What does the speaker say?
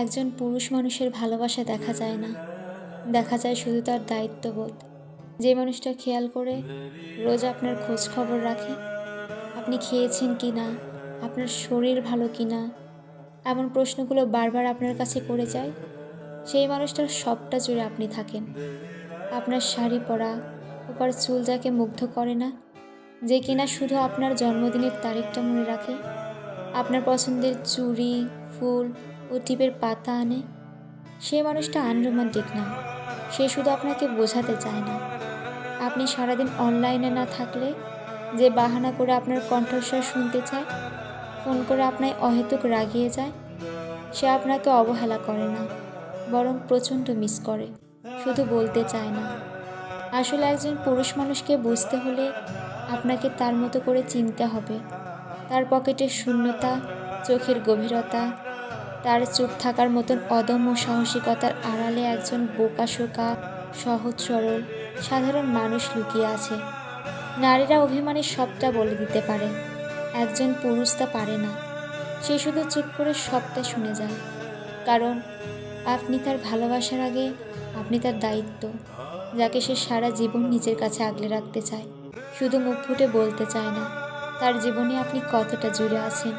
একজন পুরুষ মানুষের ভালোবাসা দেখা যায় না। দেখা যায় শুধু তার দায়িত্ববোধ। যে মানুষটা খেয়াল করে রোজ আপনার খোঁজ খবর রাখে, আপনি খেয়েছেন কি না, আপনার শরীর ভালো কি না, এমন প্রশ্নগুলো বারবার আপনার কাছে করে যায়, সেই মানুষটার সবটা জুড়ে আপনি থাকেন। আপনার শাড়ি পরা ওপার চুল যাকে মুগ্ধ করে না, যে কিনা শুধু আপনার জন্মদিনের তারিখটা মনে রাখে, আপনার পছন্দের চুড়ি, ফুল ও টিপের পাতা আনে। সে মানুষটা আনরোমান্টিক না। সে শুধু আপনাকে বোঝাতে চায় না। আপনি সারাদিন অনলাইনে না থাকলে যে বাহানা করে আপনার কণ্ঠস্বর শুনতে চায়, ফোন করে আপনায় অহেতুক রাগিয়ে যায়, সে আপনাকে অবহেলা করে না, বরং প্রচণ্ড মিস করে, শুধু বলতে চায় না। আসলে একজন পুরুষ মানুষকে বুঝতে হলে আপনাকে তার মতো করে চিনতে হবে। তার পকেটের শূন্যতা, চোখের গভীরতা তার চুপ থাকার মতন অদম্য সাহসিকতার আড়ালে একজন বোকাশোকা সহজ সরল, সাধারণ মানুষ লুকিয়ে আছে। নারীরা অভিমানে সবটা বলে দিতে পারে, একজন পুরুষ তা পারে না। সে শুধু চুপ করে সবটা শুনে যায়। কারণ আপনি তার ভালোবাসার আগে আপনি তার দায়িত্ব, যাকে সে সারা জীবন নিজের কাছে আগলে রাখতে চায়। শুধু মুখ ফুটে বলতে চায় না, তার জীবনে আপনি কতটা জুড়ে আছেন।